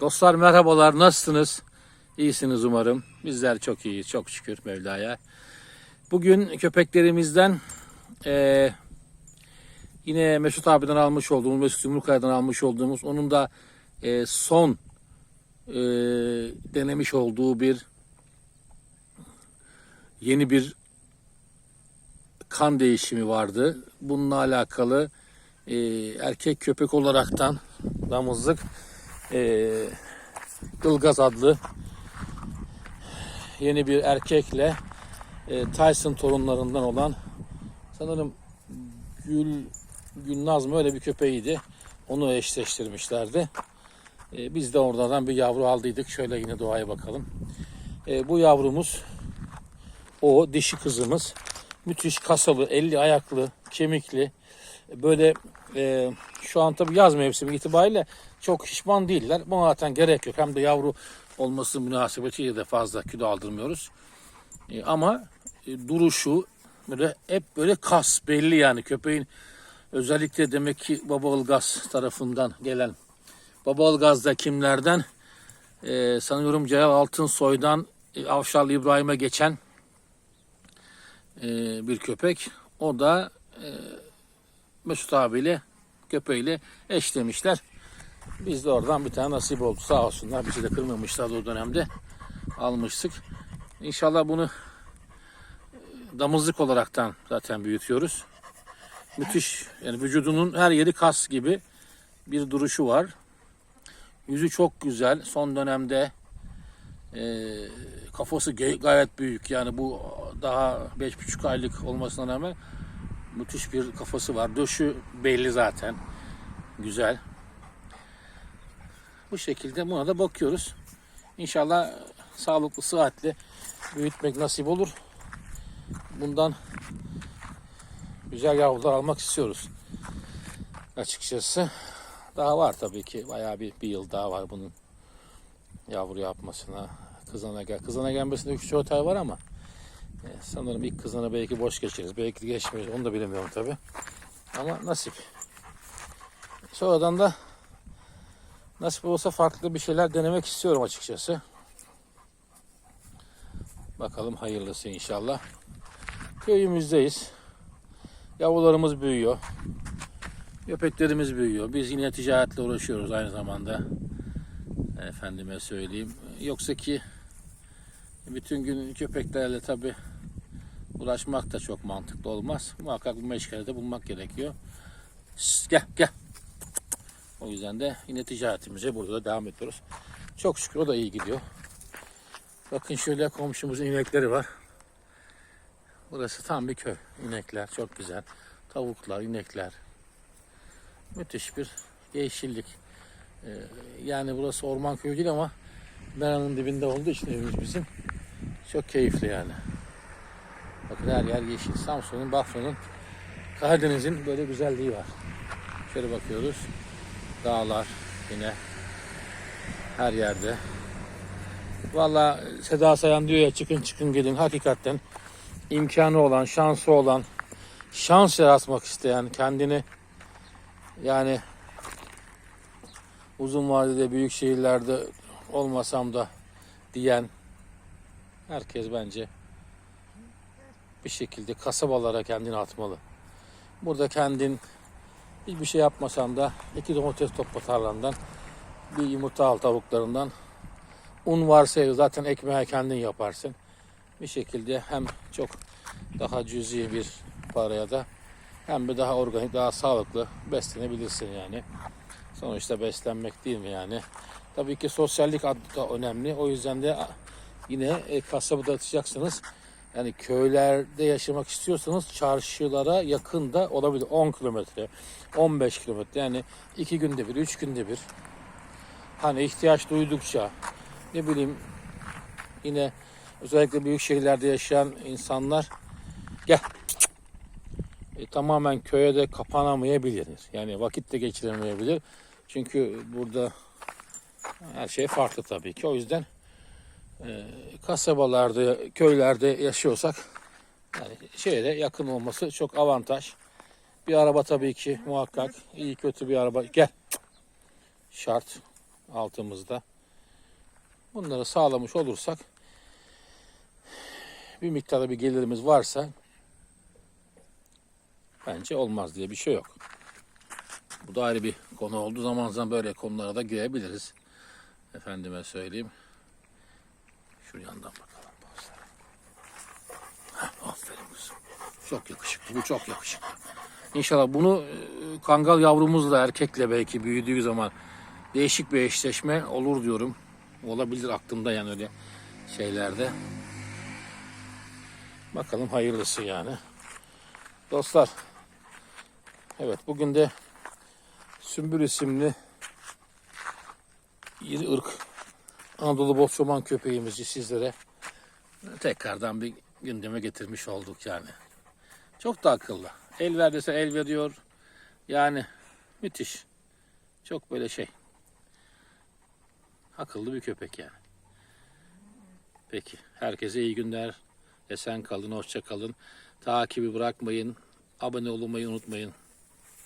Dostlar merhabalar, nasılsınız? İyisiniz umarım. Bizler çok iyiyiz, çok şükür Mevla'ya. Bugün köpeklerimizden eee, yine Mesut abiden almış olduğumuz, Mesut Yumrukaya'dan almış olduğumuz, onun da eee, son eee, denemiş olduğu bir yeni bir kan değişimi vardı. Bununla alakalı eee, erkek köpek olaraktan damızlık eee Ilgaz adlı yeni bir erkekle e, Tyson torunlarından olan sanırım Gül Gülnaz mı öyle bir köpeğiydi. Onu eşleştirmişlerdi. E, biz de oradan bir yavru aldıydık. Şöyle yine doğaya bakalım. E, bu yavrumuz o dişi kızımız. Müthiş kasalı, elli ayaklı, kemikli. Böyle e, şu an tabii yaz mevsimi itibariyle çok şişman değiller. Buna zaten gerek yok. Hem de yavru olması münasebetiyle de fazla kilo aldırmıyoruz. E, ama e, duruşu böyle hep böyle kas belli yani köpeğin özellikle demek ki Baba Ilgaz tarafından gelen Baba Ilgaz da kimlerden e, sanıyorum Celal Altınsoy'dan e, Avşarlı İbrahim'e geçen e, bir köpek. O da e, Mesut abiyle köpeğiyle eşlemişler. Biz de oradan bir tane nasip oldu. Sağ olsunlar. Bizi de kırmamışlar o dönemde. Almıştık. İnşallah bunu e, damızlık olaraktan zaten büyütüyoruz. Müthiş. Yani vücudunun her yeri kas gibi bir duruşu var. Yüzü çok güzel. Son dönemde e, kafası gayet büyük. Yani bu daha beş buçuk aylık olmasına rağmen müthiş bir kafası var. Döşü belli zaten. Güzel. Bu şekilde buna da bakıyoruz. İnşallah sağlıklı, sıhhatli büyütmek nasip olur. Bundan güzel yavrular almak istiyoruz. Açıkçası. Daha var tabii ki. Bayağı bir, bir yıl daha var bunun yavru yapmasına. Kızana gel. Kızana gelmesinde 3 otel var ama e, sanırım ilk kızana belki boş geçeriz. Belki geçmeyiz. Onu da bilemiyorum tabii. Ama nasip. Sonradan da Nasip olsa farklı bir şeyler denemek istiyorum açıkçası. Bakalım hayırlısı inşallah. Köyümüzdeyiz. Yavrularımız büyüyor. Köpeklerimiz büyüyor. Biz yine ticaretle uğraşıyoruz aynı zamanda. Efendime söyleyeyim. Yoksa ki bütün gün köpeklerle tabi uğraşmak da çok mantıklı olmaz. Muhakkak bir meşgalede bulmak gerekiyor. Şşt, gel gel. O yüzden de yine ticaretimize burada da devam ediyoruz. Çok şükür o da iyi gidiyor. Bakın şöyle komşumuzun inekleri var. Burası tam bir köy. İnekler çok güzel. Tavuklar, inekler. Müthiş bir yeşillik. Ee, yani burası orman köyü değil ama meranın dibinde olduğu için evimiz bizim. Çok keyifli yani. Bakın her yer yeşil. Samsun'un, Bafra'nın, Karadeniz'in böyle güzelliği var. Şöyle bakıyoruz. Dağlar yine her yerde. Valla Seda Sayan diyor ya çıkın çıkın gelin. Hakikaten imkanı olan, şansı olan, şans yaratmak isteyen, kendini yani uzun vadede büyük şehirlerde olmasam da diyen herkes bence bir şekilde kasabalara kendini atmalı. Burada kendin Hiçbir şey yapmasan da iki domates topla tarlandan, bir yumurta al tavuklarından. Un varsa zaten ekmeği kendin yaparsın. Bir şekilde hem çok daha cüzi bir paraya da hem de daha organik, daha sağlıklı beslenebilirsin yani. Sonuçta beslenmek değil mi yani? Tabii ki sosyallik adı da önemli. O yüzden de yine e, kasabada atacaksınız. Yani köylerde yaşamak istiyorsanız çarşılara yakın da olabilir. 10 kilometre, 15 kilometre yani iki günde bir, üç günde bir. Hani ihtiyaç duydukça ne bileyim yine özellikle büyük şehirlerde yaşayan insanlar gel e, tamamen köye de kapanamayabilir. Yani vakit de geçiremeyebilir. Çünkü burada her şey farklı tabii ki. O yüzden e, kasabalarda, köylerde yaşıyorsak yani şehre yakın olması çok avantaj. Bir araba tabii ki muhakkak iyi kötü bir araba gel şart. altımızda. Bunları sağlamış olursak bir miktarda bir gelirimiz varsa bence olmaz diye bir şey yok. Bu da ayrı bir konu oldu. Zaman zaman böyle konulara da girebiliriz. Efendime söyleyeyim. Şu yandan bakalım. Heh, Aferin kızım. Çok yakışıklı. Bu çok yakışıklı. İnşallah bunu e, kangal yavrumuzla erkekle belki büyüdüğü zaman değişik bir eşleşme olur diyorum. Olabilir aklımda yani öyle şeylerde. Bakalım hayırlısı yani. Dostlar. Evet bugün de Sümbül isimli iri ırk Anadolu Bozçoban köpeğimizi sizlere tekrardan bir gündeme getirmiş olduk yani. Çok da akıllı. El ver dese el veriyor. Yani müthiş. Çok böyle şey. Akıllı bir köpek yani. Peki. Herkese iyi günler. Esen kalın, hoşça kalın. Takibi bırakmayın. Abone olmayı unutmayın.